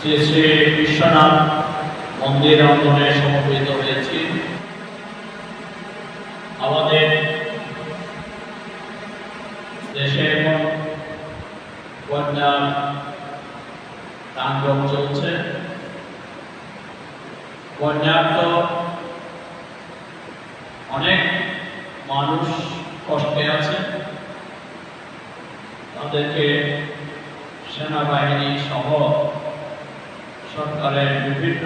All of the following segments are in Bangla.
শ্রী শ্রী বিশ্বনাথ মন্দির অঙ্গনে সমবেত হয়েছি। আমাদের দেশে এখন বন্যার তাণ্ডব চলছে। বন্যার তো অনেক মানুষ কষ্টে আছে। তাদেরকে সেনাবাহিনী সহ সরকারের বিভিন্ন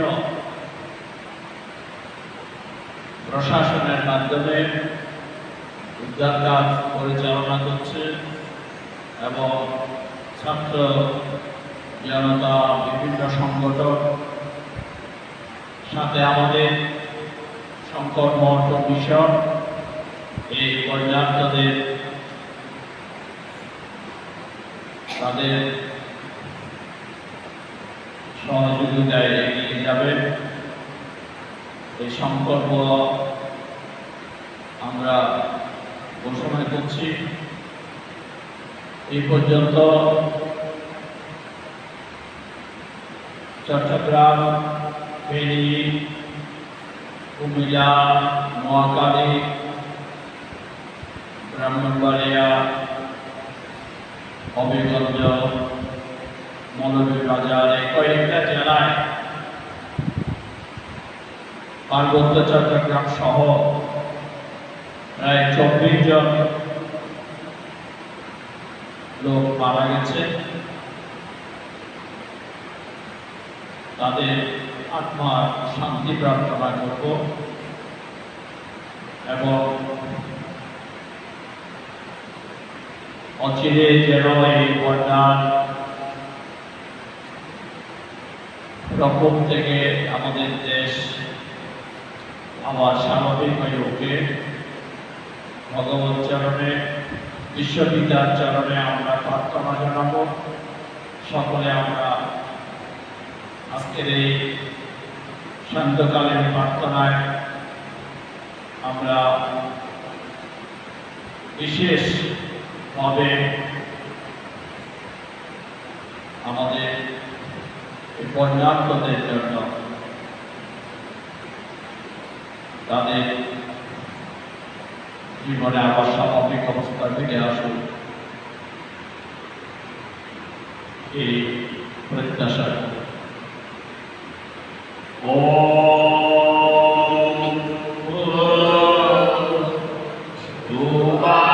প্রশাসনের মাধ্যমে উদ্ধার কাজ পরিচালনা করছে এবং ছাত্র জনতা, বিভিন্ন সংগঠন সাথে আমাদের শঙ্কর মঠ মিশন, এই বন্যার্থদের তাদের সহযোগিতায় এগিয়ে যাবে এই সংকল্প আমরা ঘোষণা করছি। এই পর্যন্ত চট্টগ্রাম, ফেনী, কুমিল্লা নোয়াখালী ব্রাহ্মণবাড়িয়া হবিগঞ্জ মৌলভীবাজার কয়েকটা জেলায় পার্বত্য চট্টগ্রাম সহ প্রায় চব্বিশ জন লোক মারা গেছে। তাদের আত্মার শান্তি প্রার্থনা করব এবং অচিরে যেন এই বন্যার প্রকোপ থেকে আমাদের দেশ আবার স্বাভাবিক হয়ে ওঠে। ভগবত চরণে, বিশ্ববিদ্যার চরণে আমরা প্রার্থনা জানাব। সকলে আমরা আজকের এই শান্তকালীন প্রার্থনায় আমরা বিশেষভাবে আমাদের এই বন্যার্থদের জন্য তাদের জীবনে আবার স্বাভাবিক অবস্থা ফিরে আসুন এই প্রত্যাশা ওম Yeah.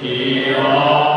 He